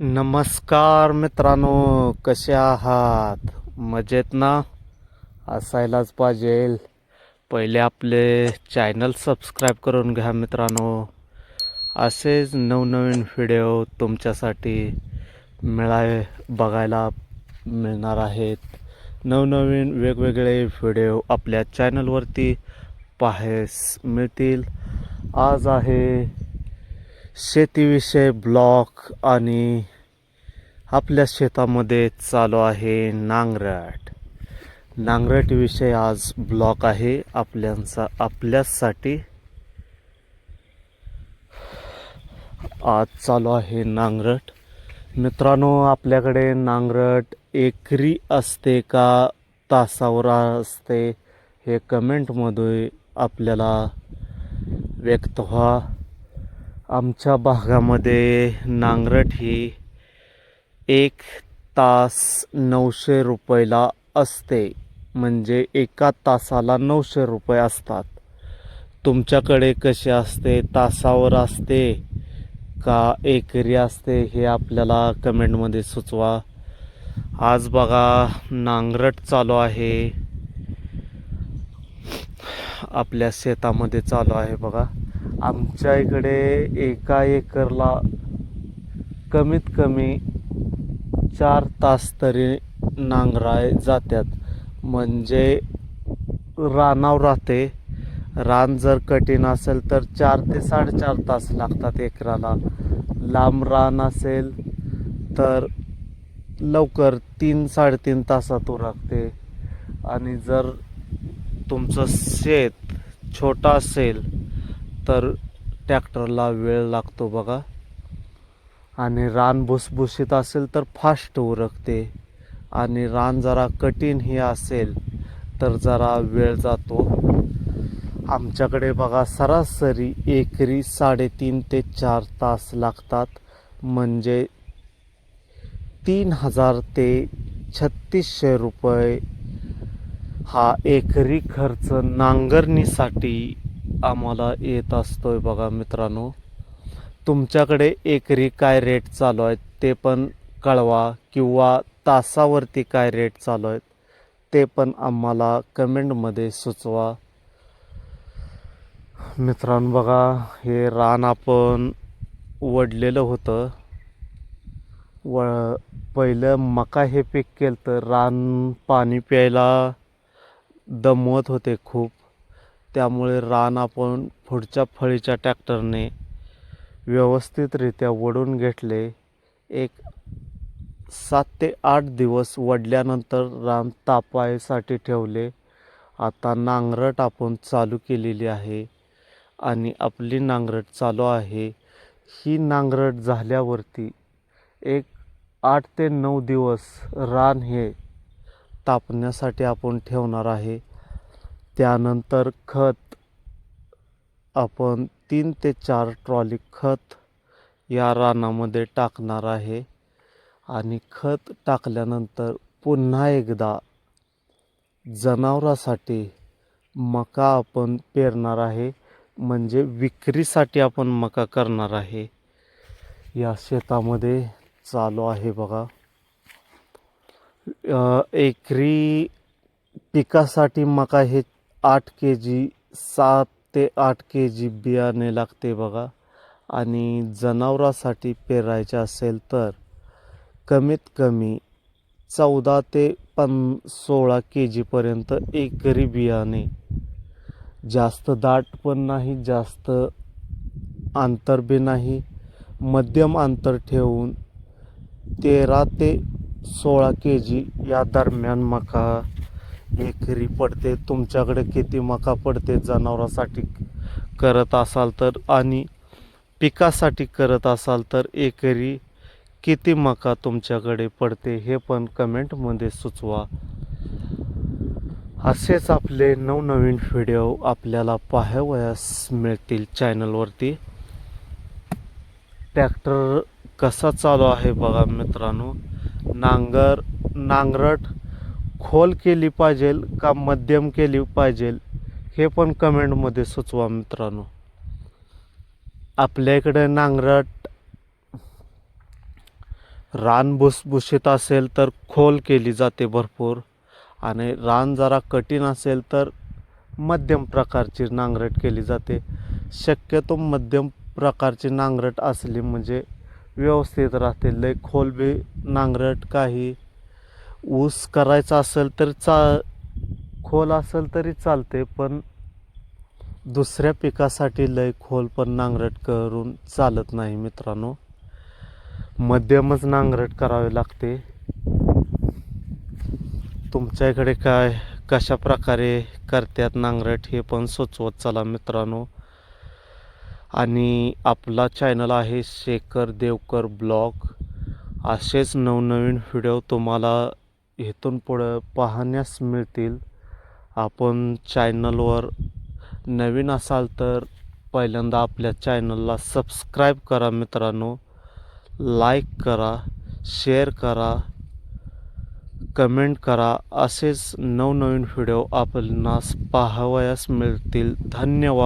नमस्कार मित्रांनो कसे आहात? मजेत ना? असायलाच पाहिजे. पहिले आपले चॅनल सबस्क्राईब करून घ्या मित्रांनो. असेच नवनवीन व्हिडिओ तुमच्यासाठी मिळावे बघायला मिळणार आहेत. नवनवीन वेगवेगळे व्हिडिओ आपल्या चॅनलवरती पाहायस मिळतील. आज आहे शेतीविषय ब्लॉक आणि आपल्या शेतामध्ये चालू आहे नांगरट. नांगरटविषयी आज ब्लॉक आहे आपल्यांचा आपल्यासाठी. आज चालू आहे नांगरट. मित्रांनो आपल्याकडे नांगरट एकरी असते का तासावर असते हे कमेंटमध्ये आपल्याला व्यक्त व्हा. आमच्या भागामध्ये नांगरट ही एक तास नऊशे रुपयाला असते. म्हणजे एका तासाला नऊशे रुपये असतात. तुमच्याकडे कसे असते? तासावर असते का एकरी असते? हे आपल्याला कमेंटमध्ये सुचवा. आज बघा नांगरट चालू आहे. आपल्या शेतामध्ये चालू आहे बघा. आमच्या इकडे एका एकरला कमीत कमी चार तास तरी नांगराय जातात म्हणजे रानावर राहते. रान जर कठीण असेल तर चार ते साडेचार तास लागतात एकराला. लांब रान असेल तर लवकर तीन साडेतीन तासात उरकते. आणि जर तुमचं शेत छोटा असेल तर ट्रॅक्टरला वेळ लागतो बघा. आणि रान भुसभुशीत असेल तर फास्ट उरकते. आणि रान जरा कठीण हे असेल तर जरा वेळ जातो. आमच्याकडे बघा सरासरी एकरी साडेतीन ते चार तास लागतात. म्हणजे तीन हजार ते छत्तीसशे रुपये हा एकरी खर्च नांगरणीसाठी आम्हाला येत असतो आहे बघा मित्रांनो. तुमच्याकडे एकरी काय रेट चालू आहेत ते पण कळवा किंवा तासावरती काय रेट चालू आहेत ते पण आम्हाला कमेंटमध्ये सुचवा. मित्रांनो बघा हे रान आपण वडलेलं होतं. व पहिलं मका हे पीक केलं तर रान पाणी प्यायला दमवत होते खूप. त्यामुळे रान आपण पुढच्या फळीच्या ट्रॅक्टरने व्यवस्थितरित्या वडून घेतले. एक सात ते आठ दिवस वडल्यानंतर रान तापायसाठी ठेवले. आता नांगरट आपण चालू केलेली आहे आणि आपली नांगरट चालू आहे. ही नांगरट झाल्यावरती एक आठ ते नऊ दिवस रान हे तापण्यासाठी आपण ठेवणार आहे. त्यानंतर खत. आपण तीन ते चार ट्रॉली खत या रानामध्ये टाकणार आहे. आणि खत टाकल्यानंतर पुन्हा एकदा जनावरासाठी मका आपण पेरणार आहे. म्हणजे विक्रीसाठी आपण मका करणार आहे. या शेतामध्ये चालू आहे बघा. एकरी पिकासाठी मका हे आठ के जी सात ते आठ के जी बियाणे लागते बघा. आणि जनावरासाठी पेरायचे असेल तर कमीत कमी चौदा ते पन सोळा के जीपर्यंत एकरी बियाणे. जास्त दाट पण नाही जास्त अंतर बी नाही. मध्यम अंतर ठेवून तेरा ते सोळा के जी या दरम्यान मका. एकरी पडते तुमच्याकडे किती मका पडते जनावरासाठी करत असाल तर आणि पिकासाठी करत असाल तर एकरी किती मका तुमच्याकडे पडते हे पण कमेंटमध्ये सुचवा. असेच आपले नवनवीन व्हिडिओ आपल्याला पाहावयास मिळतील चॅनलवरती ट्रॅक्टर कसा चालू आहे बघा मित्रांनो. नांगर नांगरट खोल केली पाहिजे का मध्यम केली पाहिजे हे पण कमेंटमध्ये सुचवा मित्रांनो. आपल्या इकडे नांगरट रान भुसभुशीत असेल तर खोल केली जाते भरपूर. आणि रान जरा कठीण असेल तर मध्यम प्रकारची नांगरट केली जाते. शक्यतो मध्यम प्रकारची नांगरट असली म्हणजे व्यवस्थित राहते. लय खोल बी नांगरट काही ऊस करायचा असेल तर चा खोल असेल तरी चालते पण दुसऱ्या पिकासाठी लय खोल पण नांगरट करून चालत नाही मित्रांनो. मध्यमच नांगरट करावे लागते. तुमच्या इकडे काय कशा प्रकारे करतात नांगरट हे पण सुचवत चला मित्रांनो. आणि आपला चॅनल आहे शेखर देवकर ब्लॉग असेच नवनवीन व्हिडिओ तुम्हाला इथून पुढं पाहण्यास मिळतील. आपण चॅनलवर नवीन असाल तर पहिल्यांदा आपल्या चॅनलला सबस्क्राईब करा मित्रांनो. लाईक करा शेअर करा कमेंट करा. असेच नवनवीन व्हिडिओ आपणास पाहावयास मिळतील. धन्यवाद.